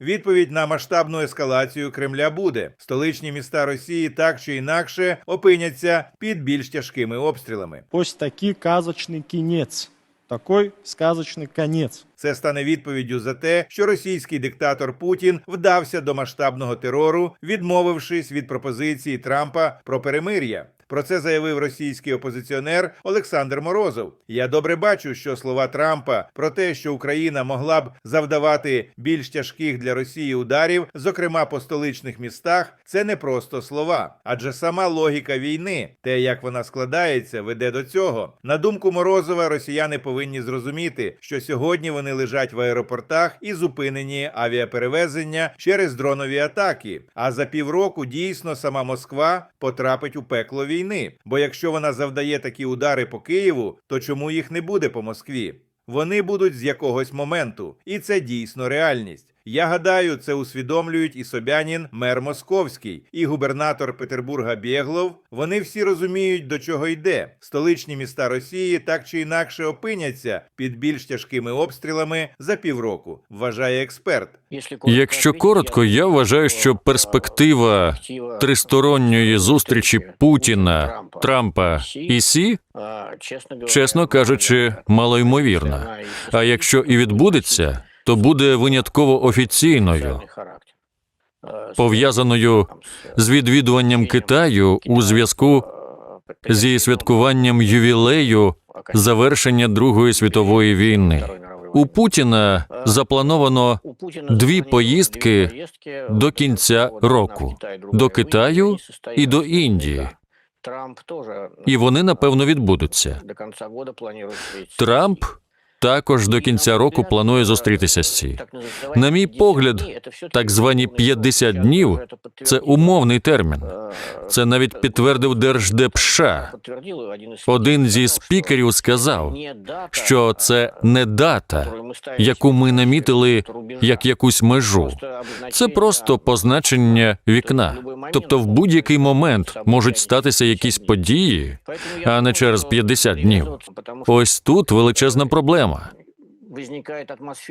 Відповідь на масштабну ескалацію Кремля буде. Столичні міста Росії так чи інакше опиняться під більш тяжкими обстрілами. Ось такий казочний кінець. Такий сказочний конець. Це стане відповіддю за те, що російський диктатор Путін вдався до масштабного терору, відмовившись від пропозиції Трампа про перемир'я. Про це заявив російський опозиціонер Олександр Морозов. Я добре бачу, що слова Трампа про те, що Україна могла б завдавати більш тяжких для Росії ударів, зокрема по столичних містах, це не просто слова, адже сама логіка війни, те, як вона складається, веде до цього. На думку Морозова, росіяни повинні зрозуміти, що сьогодні вони лежать в аеропортах і зупинені авіаперевезення через дронові атаки. А за півроку дійсно сама Москва потрапить у пекло війни. Бо якщо вона завдає такі удари по Києву, то чому їх не буде по Москві? Вони будуть з якогось моменту, і це дійсно реальність. Я гадаю, це усвідомлюють і Собянін, мер Московський, і губернатор Петербурга Бєглов. Вони всі розуміють, до чого йде. Столичні міста Росії так чи інакше опиняться під більш тяжкими обстрілами за півроку, вважає експерт. Якщо коротко, я вважаю, що перспектива тристоронньої зустрічі Путіна, Трампа і Сі, чесно кажучи, малоймовірна. А якщо і відбудеться, то буде винятково офіційною, пов'язаною з відвідуванням Китаю у зв'язку зі святкуванням ювілею завершення Другої світової війни. У Путіна заплановано дві поїздки до кінця року до Китаю і до Індії, і вони напевно відбудуться. Трамп також до кінця року планує зустрітися з ці. На мій погляд, так звані 50 днів це умовний термін. Це навіть підтвердив Держдеп США. Один зі спікерів сказав, що це не дата, яку ми намітили як якусь межу. Це просто позначення вікна. Тобто, в будь-який момент можуть статися якісь події, а не через 50 днів. Ось тут величезна проблема.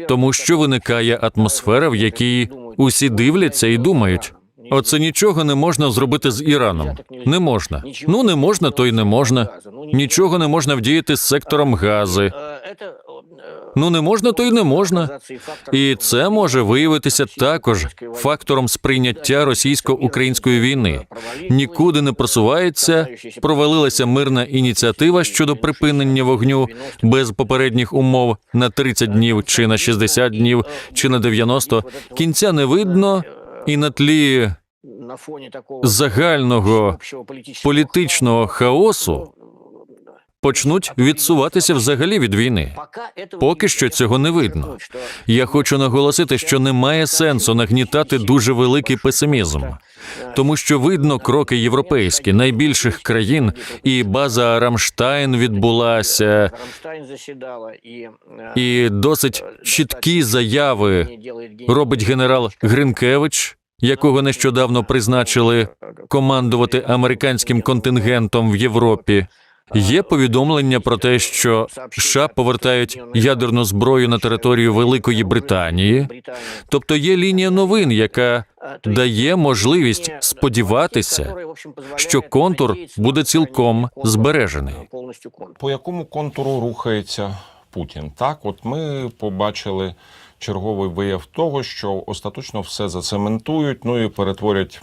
Тому що виникає атмосфера, в якій усі дивляться і думають. Оце нічого не можна зробити з Іраном. Не можна. Ну не можна, то й не можна. Нічого не можна вдіяти з сектором гази. Ну не можна, то й не можна. І це може виявитися також фактором сприйняття російсько-української війни. Нікуди не просувається, провалилася мирна ініціатива щодо припинення вогню без попередніх умов на 30 днів, чи на 60 днів, чи на 90. Кінця не видно, і на тлі загального політичного хаосу почнуть відсуватися взагалі від війни. Поки що цього не видно. Я хочу наголосити, що немає сенсу нагнітати дуже великий песимізм, тому що видно кроки європейські найбільших країн, і база Рамштайн відбулася, і досить чіткі заяви робить генерал Гринкевич, якого нещодавно призначили командувати американським контингентом в Європі. Є повідомлення про те, що США повертають ядерну зброю на територію Великої Британії. Тобто є лінія новин, яка дає можливість сподіватися, що контур буде цілком збережений. По якому контуру рухається Путін? Так, от ми побачили черговий вияв того, що остаточно все зацементують, ну і перетворять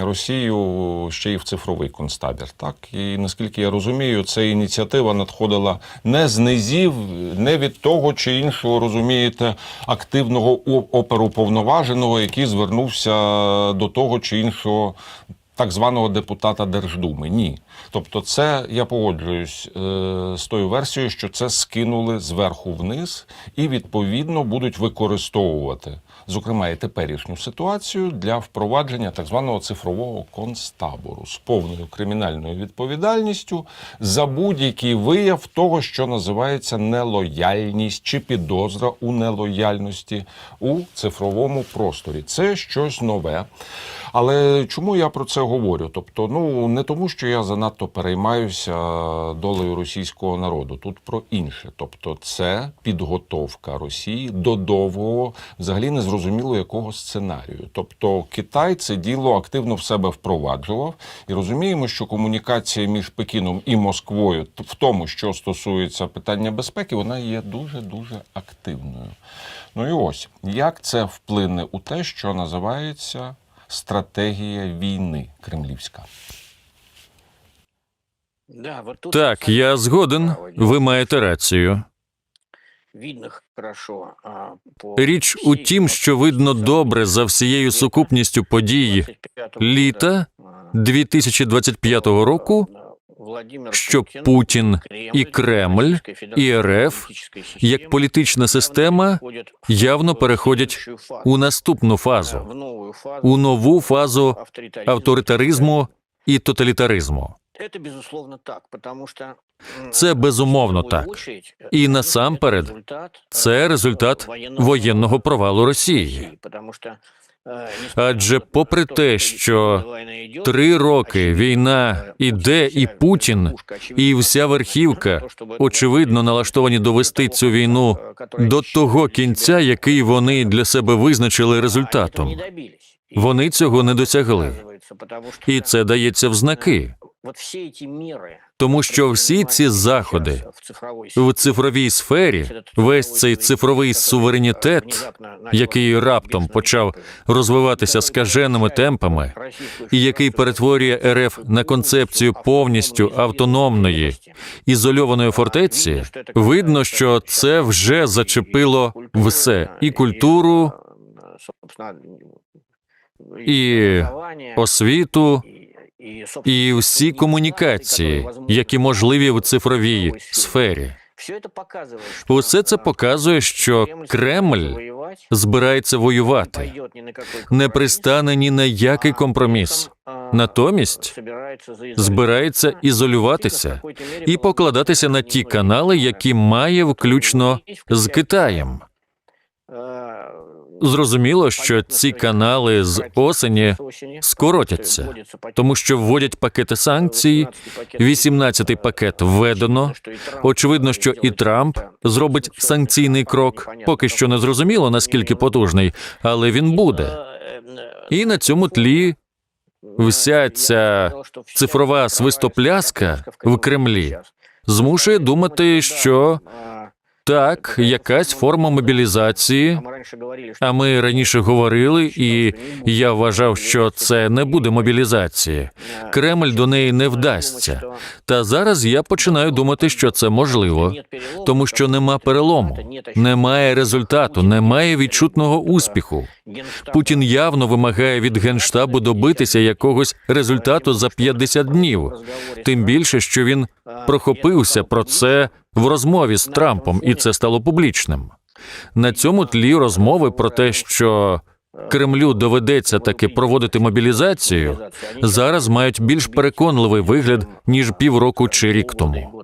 Росію ще й в цифровий концтабір. Так і наскільки я розумію, ця ініціатива надходила не з низів, не від того чи іншого, розумієте, активного о- оперуповноваженого, який звернувся до того чи іншого так званого депутата Держдуми. Ні. Тобто, це я погоджуюсь е, з тою версією, що це скинули зверху вниз і відповідно будуть використовувати, зокрема, і теперішню ситуацію для впровадження так званого цифрового концтабору з повною кримінальною відповідальністю за будь-який вияв того, що називається нелояльність чи підозра у нелояльності у цифровому просторі. Це щось нове. Але чому я про це говорю. Тобто, ну не тому, що я занадто переймаюся долею російського народу. Тут про інше. Тобто, це підготовка Росії до довгого, взагалі незрозуміло якого сценарію. Тобто, Китай це діло активно в себе впроваджував, і розуміємо, що комунікація між Пекіном і Москвою, в тому, що стосується питання безпеки, вона є дуже дуже активною. Ну і ось як це вплине у те, що називається стратегія війни кремлівська. Так, я згоден. Ви маєте рацію. Річ у тім, що видно добре за всією сукупністю подій 25-го літа года, а, 2025 року, що Путін і Кремль, і РФ, як політична система, явно переходять у наступну фазу, у нову фазу авторитаризму і тоталітаризму. Це Це безумовно так. І насамперед, це е, результат воєнного провалу Росії. е, Адже попри те, що Три роки війна іде, і Путін, і вся верхівка, очевидно, налаштовані довести цю війну до того кінця, який вони для себе визначили результатом. Вони цього не досягли. І це дається в знаки, тому що всі ці заходи в цифровій сфері, весь цей цифровий суверенітет, який раптом почав розвиватися скаженими темпами, і який перетворює РФ на концепцію повністю автономної, ізольованої фортеці, видно, що це вже зачепило все і культуру, і освіту, і всі комунікації, які можливі в цифровій сфері. Усе це показує, що Кремль збирається воювати, не пристане ні на який компроміс. Натомість збирається ізолюватися і покладатися на ті канали, які має включно з Китаєм. Зрозуміло, що ці канали з осені скоротяться, тому що вводять пакети санкцій. 18-й пакет введено. Очевидно, що і Трамп зробить санкційний крок. Поки що не зрозуміло наскільки потужний, але він буде. І на цьому тлі вся ця цифрова свистопляска в Кремлі змушує думати, що так, якась форма мобілізації. А ми раніше говорили, і я вважав, що це не буде мобілізації. Кремль до неї не вдасться. Та зараз я починаю думати, що це можливо, тому що нема перелому, немає результату, немає відчутного успіху. Путін явно вимагає від генштабу добитися якогось результату за 50 днів. Тим більше, що він прохопився про це в розмові з Трампом, і це стало публічним. На цьому тлі розмови про те, що Кремлю доведеться таки проводити мобілізацію, зараз мають більш переконливий вигляд ніж півроку чи рік тому.